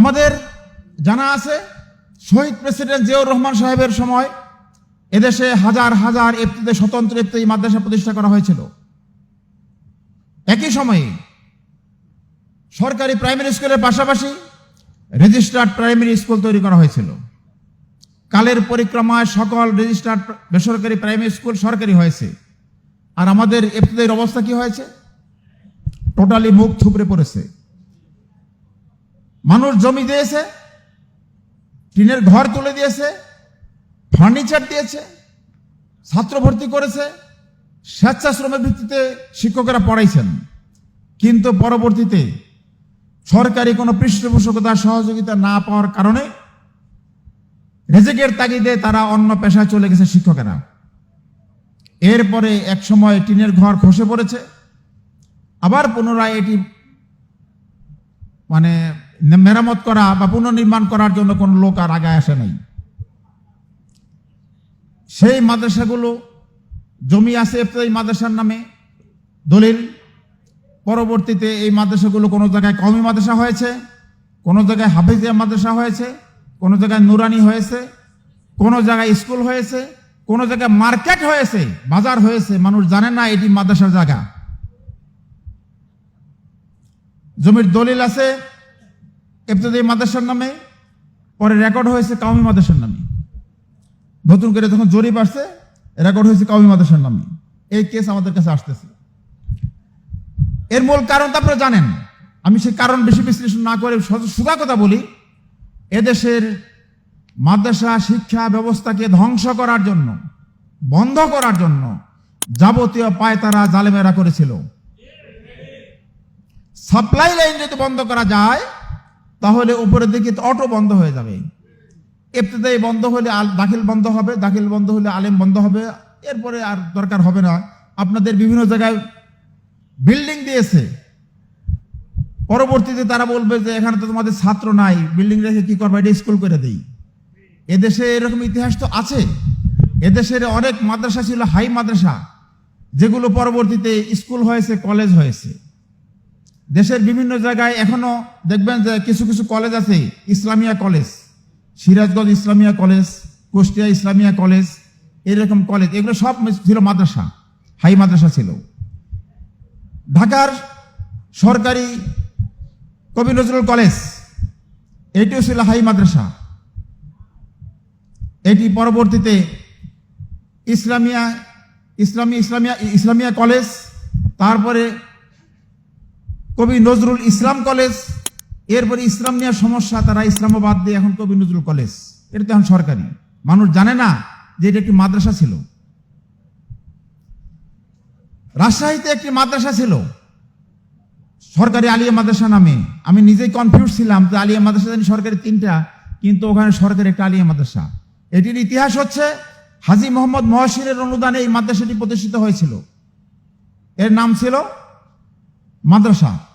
আমাদের জানা আছে, শহীদ প্রেসিডেন্ট জিয়াউর রহমান সাহেবের সময় এদেশে হাজার হাজার এফতিতে, স্বতন্ত্র এফতি মাদ্রাসা প্রতিষ্ঠা করা হয়েছিল। একই সময়ে সরকারি প্রাইমারি স্কুলের পাশাপাশি রেজিস্টার্ড প্রাইমারি স্কুল তৈরি করা হয়েছিল। কালের পরিক্রমায় সকল রেজিস্টার্ড বেসরকারি প্রাইমারি স্কুল সরকারি হয়েছে। আর আমাদের এফতিদের অবস্থা কি হয়েছে? টোটালি মুখ থুবড়ে পড়েছে। মানুষ জমি দিয়েছে, টিনের ঘর তুলে দিয়েছে ফার্নিচার দিয়েছে, ছাত্র ভর্তি করেছে স্বেচ্ছাশ্রমের ভিত্তিতে শিক্ষকেরা পড়াইছেন। কিন্তু পরবর্তীতে সরকারি কোনো পৃষ্ঠপোষকতা সহযোগিতা না পাওয়ার কারণে রেজেকের তাগিদে তারা অন্য পেশায় চলে গেছে শিক্ষকেরা। এরপরে এক সময় টিনের ঘর খসে পড়েছে, আবার পুনরায় এটি মানে মেরামত করা বা পুনর্নির্মাণ করার জন্য কোনো লোক আর আগে আসে নাই। সেই মাদ্রাসাগুলো জমি আছে এই মাদ্রাসার নামে। দলিল, পরবর্তীতে এই মাদ্রাসাগুলো কোনো জায়গায় কমি মাদ্রাসা হয়েছে, কোনো জায়গায় হাফিজিয়া মাদ্রাসা হয়েছে, কোনো জায়গায় নুরানি হয়েছে, কোনো জায়গায় স্কুল হয়েছে, কোনো জায়গায় মার্কেট হয়েছে, বাজার হয়েছে, মানুষ জানে না এটি মাদ্রাসার জায়গা। জমির দলিল আছে এফতেদায়ী মাদ্রাসার নামে, পরে রেকর্ড হয়েছে কাউমি মাদ্রাসার নামে। নতুন করে যখন জরিপ আসছে রেকর্ড হয়েছে কাউমি মাদ্রাসার নামে। এই কেস আমাদের কাছে আসতেছে। এর মূল কারণ তো আপনারা জানেন। আমি সেই কারণ বেশি বিশ্লেষণ না করে সু- সুধা কথা বলি। এদেশের মাদ্রাসা শিক্ষা ব্যবস্থাকে ধ্বংস করার জন্য, বন্ধ করার জন্য যাবতীয় পায়তারা জালেমেরা করেছিল। সাপ্লাই লাইন যদি বন্ধ করা যায় তাহলে উপরের দিকে অটো বন্ধ হয়ে যাবে। এফতেদায়ী বন্ধ হলে দাখিল বন্ধ হবে, দাখিল বন্ধ হলে আলেম বন্ধ হবে, এরপরে আর দরকার হবে না। আপনাদের বিভিন্ন জায়গায় বিল্ডিং দিয়েছে। পরবর্তীতে তারা বলবে যে এখানে তো তোমাদের ছাত্র নাই, বিল্ডিং রেখে কি করবে? এটা স্কুল করে দেই। এদেশে এরকম ইতিহাস তো আছে। এদেশের অনেক মাদ্রাসা ছিল, হাই মাদ্রাসা, যেগুলো পরবর্তীতে স্কুল হয়েছে, কলেজ হয়েছে। দেশের বিভিন্ন জায়গায় এখনও দেখবেন যে কিছু কিছু কলেজ আছে, Islamia college Sirajganj Islamia college Kushtia Islamia college এরকম কলেজ এগুলো সব ছিল মাদ্রাসা, হাই মাদ্রাসা ছিল। ঢাকার সরকারি কবি নজরুল কলেজ এটিও ছিল হাই মাদ্রাসা। এটি পরবর্তীতে ইসলামিয়া, ইসলামী, ইসলামিয়া ইসলামিয়া কলেজ তারপরে কবি নজরুল ইসলাম কলেজ। এরপরে ইসলাম নিয়ে সমস্যা, তারা ইসলামাবাদ দিয়ে এখন কবি নজরুল কলেজ। এটা তো এখন সরকারি। মানুষ জানে না যে এটা একটি মাদ্রাসা ছিল। রাজশাহীতে একটি মাদ্রাসা ছিল। সরকারি আলিয়া মাদ্রাসা নামে। আমি নিজেই কনফিউজ ছিলাম যে আলিয়া মাদ্রাসা জানি সরকারি তিনটা, কিন্তু ওখানে সরকারি একটা আলিয়া মাদ্রাসা। এটির ইতিহাস হচ্ছে, হাজি মোহাম্মদ মহসিনের অনুদানে এই মাদ্রাসাটি প্রতিষ্ঠিত হয়েছিল। এর নাম ছিল মাদ্রাসা।